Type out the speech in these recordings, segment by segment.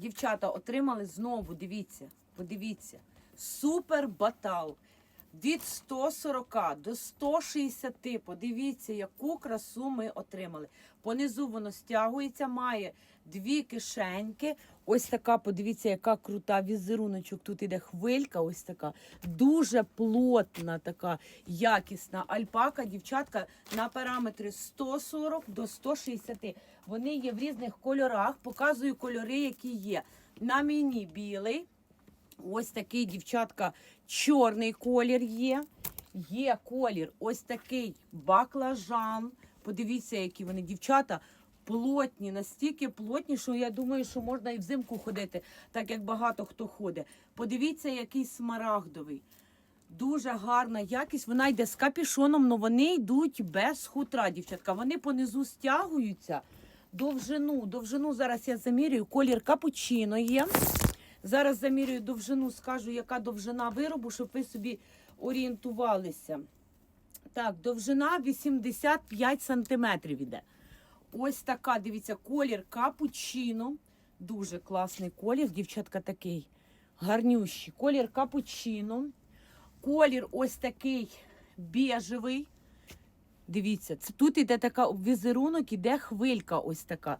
Дівчата отримали знову, дивіться, подивіться, супер батал. Від 140 до 160, подивіться, яку красу ми отримали. Понизу воно стягується, має дві кишеньки. Ось така, подивіться, яка крута візеруночок. Тут іде хвилька, ось така. Дуже плотна, така якісна альпака. Дівчатка на параметри 140 до 160. Вони є в різних кольорах. Показую кольори, які є. На мені білий. Ось такий, дівчатка, чорний колір є. Є колір ось такий баклажан. Подивіться, які вони, дівчата, плотні, настільки плотні, що я думаю, що можна і взимку ходити, так як багато хто ходить. Подивіться, який смарагдовий. Дуже гарна якість. Вона йде з капішоном, але вони йдуть без хутра, дівчатка. Вони понизу стягуються. Довжину, довжину зараз я замірюю. Колір капучино є. Зараз замірюю довжину, скажу, яка довжина виробу, щоб ви собі орієнтувалися. Так, довжина 85 сантиметрів іде. Ось така, дивіться, колір капучино. Дуже класний колір, дівчатка, такий гарнющий. Колір капучино. Колір ось такий бежевий. Дивіться, тут іде така візерунок, іде хвилька ось така.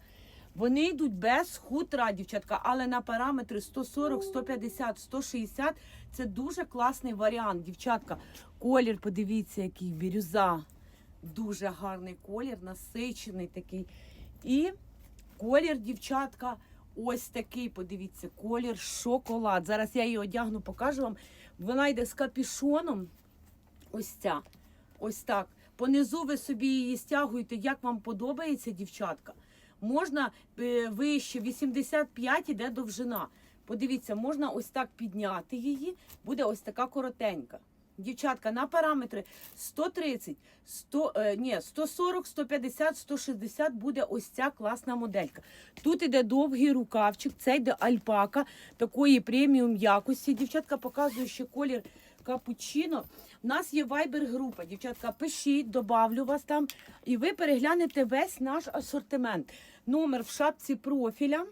Вони йдуть без хутра, дівчатка, але на параметри 140, 150, 160 це дуже класний варіант, дівчатка. Колір, подивіться, який бірюза. Дуже гарний колір, насичений такий. І колір, дівчатка, ось такий, подивіться, колір шоколад. Зараз я її одягну, покажу вам. Вона йде з капішоном. Ось ця. Ось так. Понизу ви собі її стягуєте, як вам подобається, дівчатка. Можна е, вище 85 іде довжина. Подивіться, можна ось так підняти її, буде ось така коротенька. Дівчатка, на параметри 130, 100, е, ні, 140, 150, 160 буде ось ця класна моделька. Тут іде довгий рукавчик, це йде альпака такої преміум якості. Дівчатка показує, що колір капучино. У нас є вайбер-група. Дівчатка, пишіть, добавлю вас там, і ви переглянете весь наш асортимент. Номер в шапці профіля.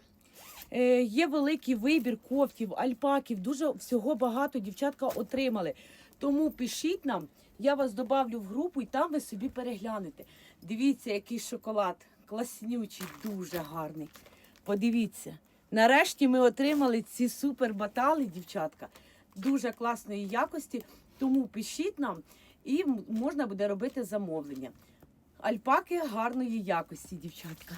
Е, є великий вибір кофтів, альпаків, дуже всього багато дівчатка отримали. Тому пишіть нам, я вас добавлю в групу і там ви собі переглянете. Дивіться, який шоколад. Класнючий, дуже гарний. Подивіться. Нарешті ми отримали ці супер батали, дівчатка. Дуже класної якості. Тому пишіть нам і можна буде робити замовлення. Альпаки гарної якості, дівчатка.